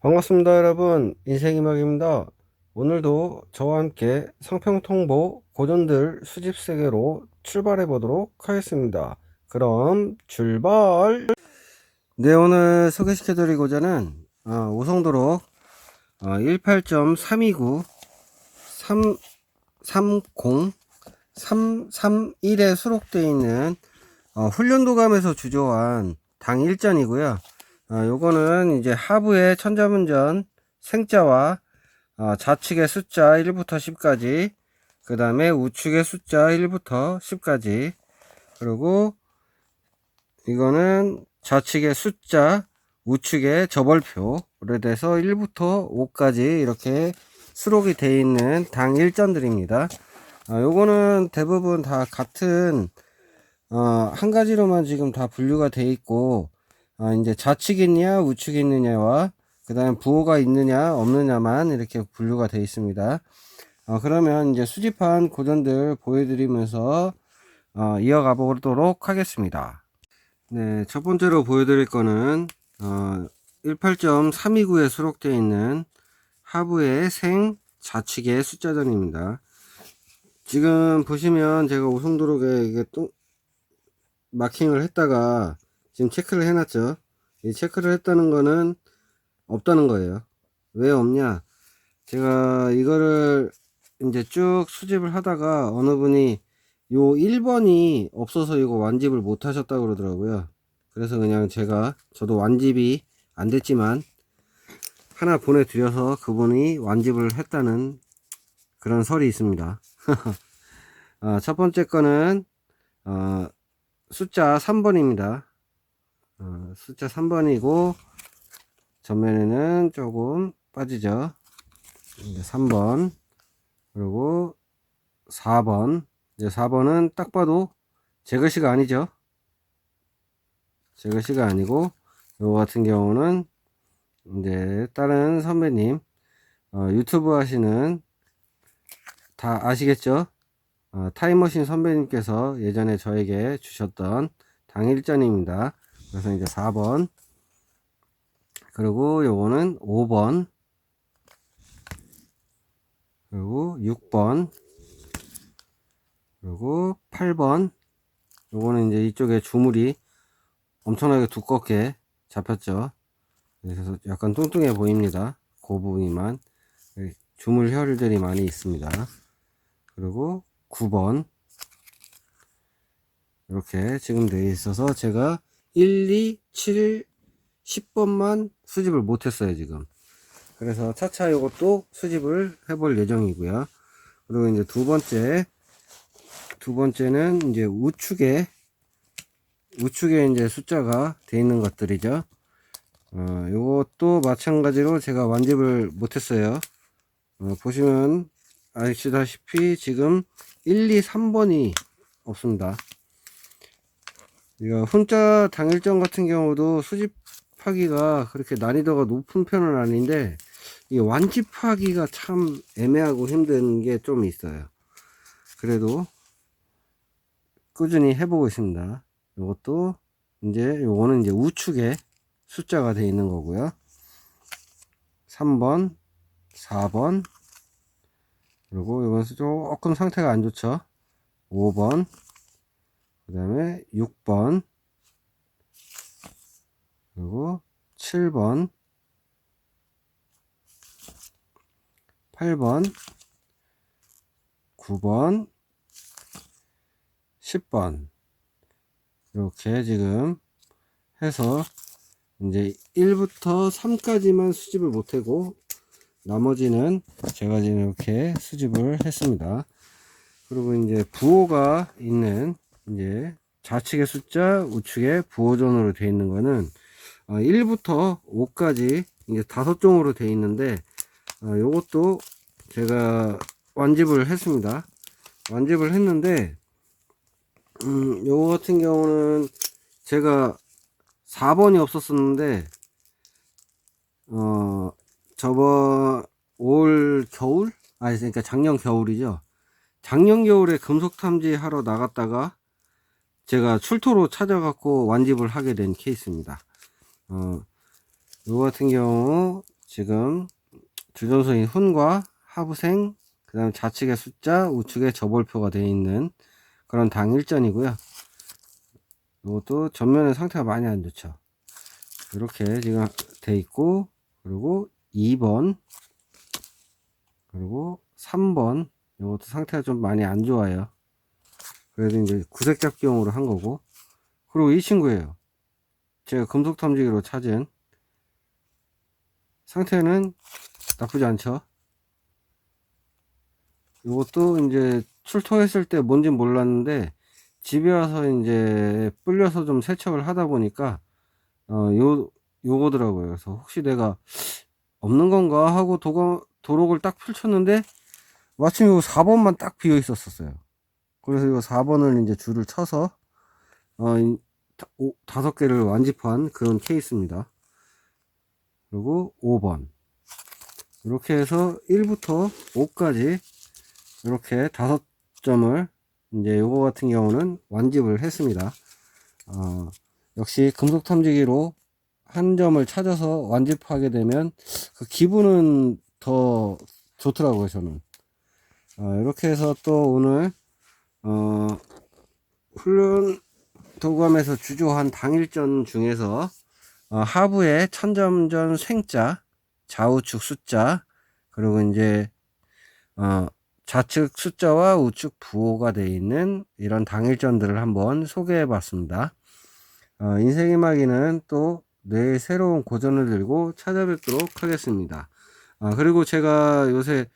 반갑습니다 여러분. 인생이막입니다. 오늘도 저와 함께 상평통보 고전들 수집 세계로 출발해 보도록 하겠습니다. 그럼 출발! 네 오늘 소개시켜 드리고자는 어, 오송도로 어, 18.329 3 30 331에 수록되어 있는 어, 훈련도감에서 주조한 당일전이고요 어, 요거는 이제 하부의 천자문전 생자와 어, 좌측의 숫자 1부터 10까지 그 다음에 우측의 숫자 1부터 10까지. 그리고 이거는 좌측의 숫자 우측의 저벌표를 돼서 1부터 5까지 이렇게 수록이 되어 있는 당 일전들입니다. 어, 요거는 대부분 다 같은 어, 한 가지로만 지금 다 분류가 되어 있고 어, 이제 좌측이 있느냐 우측이 있느냐와 그 다음에 부호가 있느냐 없느냐만 이렇게 분류가 되어 있습니다. 어, 그러면 이제 수집한 고전들 보여드리면서 어, 이어가 보도록 하겠습니다. 네, 첫 번째로 보여드릴 거는 어, 18.329에 수록되어 있는 하부의 생 좌측의 숫자전입니다. 지금 보시면 제가 오송도록에 이게 또 마킹을 했다가 지금 체크를 해놨죠. 이 체크를 했다는 거는 없다는 거예요. 왜 없냐? 제가 이거를 이제 쭉 수집을 하다가 어느 분이 요 1번이 없어서 이거 완집을 못 하셨다 그러더라고요. 그래서 그냥 제가 저도 완집이 안 됐지만 하나 보내드려서 그분이 완집을 했다는 그런 설이 있습니다. 어, 첫 번째 거는 어, 숫자 3번입니다. 어, 숫자 3번이고 전면에는 조금 빠지죠. 이제 3번 그리고 4번 이제 4번은 딱 봐도 제 글씨가 아니죠. 제 글씨가 아니고 요 같은 경우는 이제 다른 선배님 어, 유튜브 하시는 다 아시겠죠? 어, 타임머신 선배님께서 예전에 저에게 주셨던 당일전입니다. 그래서 이제 4번. 그리고 요거는 5번. 그리고 6번. 그리고 8번. 요거는 이제 이쪽에 주물이 엄청나게 두껍게 잡혔죠. 그래서 약간 뚱뚱해 보입니다. 그 부분이만. 주물 혈들이 많이 있습니다. 그리고 9번. 이렇게 지금 되어 있어서 제가 1, 2, 7, 10번만 수집을 못했어요 지금. 그래서 차차 이것도 수집을 해볼 예정이고요. 그리고 이제 두 번째 두 번째는 이제 우측에 우측에 이제 숫자가 되어 있는 것들이죠. 어, 이것도 마찬가지로 제가 완집을 못했어요. 어, 보시면 아시다시피 지금 1, 2, 3번이 없습니다 이거 훈자 당일전 같은 경우도 수집하기가 그렇게 난이도가 높은 편은 아닌데 이 완집하기가 참 애매하고 힘든 게 좀 있어요. 그래도 꾸준히 해보고 있습니다. 이것도 이제 요거는 이제 우측에 숫자가 되어 있는 거고요. 3번 4번. 그리고 이건 조금 상태가 안 좋죠. 5번 그 다음에 6번 그리고 7번 8번 9번 10번. 이렇게 지금 해서 이제 1부터 3까지만 수집을 못하고 나머지는 제가 지금 이렇게 수집을 했습니다. 그리고 이제 부호가 있는 이제 좌측의 숫자 우측에 부호전으로 되어 있는 거는 어, 1부터 5까지 이제 다섯 종으로 되어 있는데 어, 요것도 제가 완집을 했습니다. 완집을 했는데 음, 요거 같은 경우는 제가 4번이 없었었는데 어 저번 올 겨울? 아니 그러니까 작년 겨울이죠. 작년 겨울에 금속 탐지 하러 나갔다가 제가 출토로 찾아갖고 완집을 하게 된 케이스입니다. 어, 요 같은 경우 지금 주전소인 훈과 하부생, 그 다음에 좌측의 숫자, 우측에 저볼표가 되어 있는 그런 당 일전이고요. 이것도 전면의 상태가 많이 안 좋죠. 이렇게 지금 돼 있고, 그리고 2번, 그리고 3번, 이것도 상태가 좀 많이 안 좋아요. 그래도 이제 구색 잡기용으로 한 거고, 그리고 이 친구예요. 제가 금속 탐지기로 찾은 상태는 나쁘지 않죠. 이것도 이제 출토했을 때 뭔진 몰랐는데 집에 와서 이제 불려서 좀 세척을 하다 보니까 어, 요, 요거더라고요. 그래서 혹시 내가 없는 건가 하고 도가, 도록을 딱 펼쳤는데 마침 요 4번만 딱 비어 있었었어요. 그래서 요 4번을 이제 줄을 쳐서 어, 다섯 개를 완집한 그런 케이스입니다. 그리고 5번. 이렇게 해서 1부터 5까지 이렇게 다섯 점을 이제 요거 같은 경우는 완집을 했습니다. 어, 역시 금속 탐지기로 한 점을 찾아서 완집하게 되면 그 기분은 더 좋더라고요, 저는. 어, 이렇게 해서 또 오늘, 어, 훈련 도감에서 주조한 당일전 중에서 어, 하부에 천점전 생자, 좌우측 숫자, 그리고 이제 어, 좌측 숫자와 우측 부호가 되어 있는 이런 당일전들을 한번 소개해 봤습니다. 어, 인생의 마기는 또 뇌의 새로운 고전을 들고 찾아뵙도록 하겠습니다. 아, 그리고 제가 요새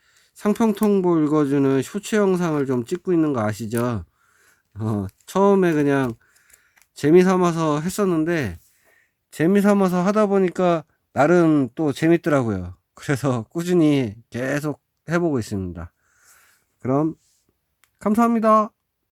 상평통보 읽어주는 쇼츠 영상을 좀 찍고 있는 거 아시죠? 어, 처음에 그냥 재미 삼아서 했었는데 재미 삼아서 하다 보니까 나름 또 재밌더라고요. 그래서 꾸준히 계속 해보고 있습니다. 그럼 감사합니다.